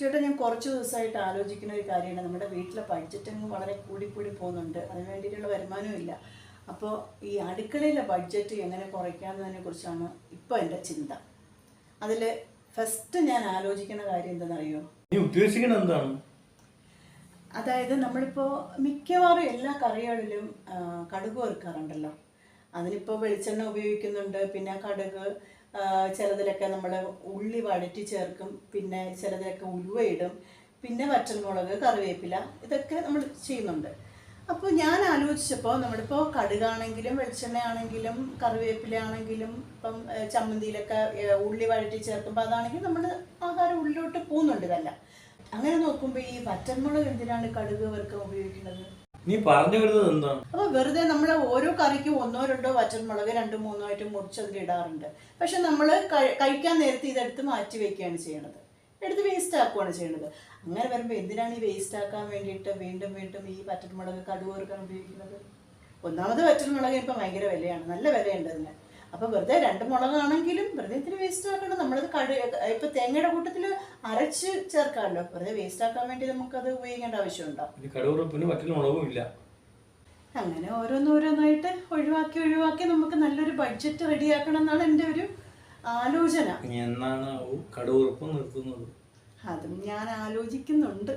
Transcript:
ചേട്ടാ ഞാൻ കുറച്ച് ദിവസമായിട്ട് ആലോചിക്കുന്ന ഒരു കാര്യമാണ്. നമ്മുടെ വീട്ടിലെ ബഡ്ജറ്റ് അങ്ങ് വളരെ കൂടിക്കൂടി കൂടി പോകുന്നുണ്ട്. അതിന് വേണ്ടിയിട്ടുള്ള വരുമാനവും ഇല്ല. അപ്പോൾ ഈ അടുക്കളയിലെ ബഡ്ജറ്റ് എങ്ങനെ കുറയ്ക്കാമെന്നതിനെ കുറിച്ചാണ് ഇപ്പോൾ എന്റെ ചിന്ത. അതിൽ ഫസ്റ്റ് ഞാൻ ആലോചിക്കുന്ന കാര്യം എന്താണെന്നറിയോ? നീ ഉദ്ദേശിക്കുന്നത് എന്താണ്? അതായത് നമ്മളിപ്പോൾ മിക്കവാറും എല്ലാ കറികളിലും കടുക് വറുക്കാറുണ്ടല്ലോ. അതിനിപ്പോൾ വെളിച്ചെണ്ണ ഉപയോഗിക്കുന്നുണ്ട്. പിന്നെ കടുക് ചിലതിലൊക്കെ നമ്മൾ ഉള്ളി വഴറ്റി ചേർക്കും. പിന്നെ ചിലതിലൊക്കെ ഉലുവയിടും പിന്നെ വറ്റൽമുളക് കറിവേപ്പില ഇതൊക്കെ നമ്മൾ ചെയ്യുന്നുണ്ട്. അപ്പോൾ ഞാൻ ആലോചിച്ചപ്പോൾ നമ്മളിപ്പോൾ കടുകാണെങ്കിലും വെളിച്ചെണ്ണയാണെങ്കിലും കറിവേപ്പില ആണെങ്കിലും ഇപ്പം ചമ്മന്തിയിലൊക്കെ ഉള്ളി വഴറ്റി ചേർക്കുമ്പോൾ അതാണെങ്കിൽ നമ്മൾ ആഹാരം ഉള്ളിലോട്ട് പോകുന്നുണ്ട് ഇതല്ല. അങ്ങനെ നോക്കുമ്പോൾ ഈ വറ്റൽമുളക് എന്തിനാണ് കടുക് വറുക്കാൻ ഉപയോഗിക്കുന്നത്? നീ പറഞ്ഞു വരുന്നത് എന്താണ്? അപ്പോൾ വെറുതെ നമ്മൾ ഓരോ കറിക്കും ഒന്നോ രണ്ടോ വറ്റൽമുളക് രണ്ടോ മൂന്നോ ആയിട്ട് മുറിച്ചതിൽ ഇടാറുണ്ട്. പക്ഷെ നമ്മൾ കഴിക്കാൻ നേരത്തെ ഇതെടുത്ത് മാറ്റി വെക്കുകയാണ് ചെയ്യണത്. എടുത്ത് വേസ്റ്റ് ആക്കുകയാണ് ചെയ്യണത്. അങ്ങനെ വരുമ്പോൾ എന്തിനാണ് ഈ വേസ്റ്റ് ആക്കാൻ വേണ്ടിയിട്ട് വീണ്ടും വീണ്ടും ഈ വറ്റൽമുളക് കടുക് ഉപയോഗിക്കുന്നത്? ഒന്നാമത് വറ്റൽമുളക് ഇപ്പം ഭയങ്കര വിലയാണ്. നല്ല വിലയുണ്ട് അതിന്. അപ്പോൾ വെറുതെ രണ്ട് മുളകാണെങ്കിലും വെറുതെ ഇത്തിരി വേസ്റ്റ് ആക്കണം നമ്മളത് കഴു ഇപ്പം തേങ്ങയുടെ കൂട്ടത്തിൽ അരച്ച് ചേർക്കാമല്ലോ. വെറുതെ വേസ്റ്റ് ആക്കാൻ വേണ്ടി നമുക്കത് ഉപയോഗിക്കേണ്ട ആവശ്യമുണ്ടോ? കടുവറുപ്പിന് മറ്റൊരു മുളകും ഇല്ല. അങ്ങനെ ഓരോന്നോരോന്നായിട്ട് ഒഴിവാക്കി ഒഴിവാക്കി നമുക്ക് നല്ലൊരു ബഡ്ജറ്റ് റെഡിയാക്കണം എന്നാണ് എന്റെ ഒരു ആലോചന. എന്നാണ് കടുവറുപ്പ് നിർത്തുന്നത്? അതും ഞാൻ ആലോചിക്കുന്നുണ്ട്.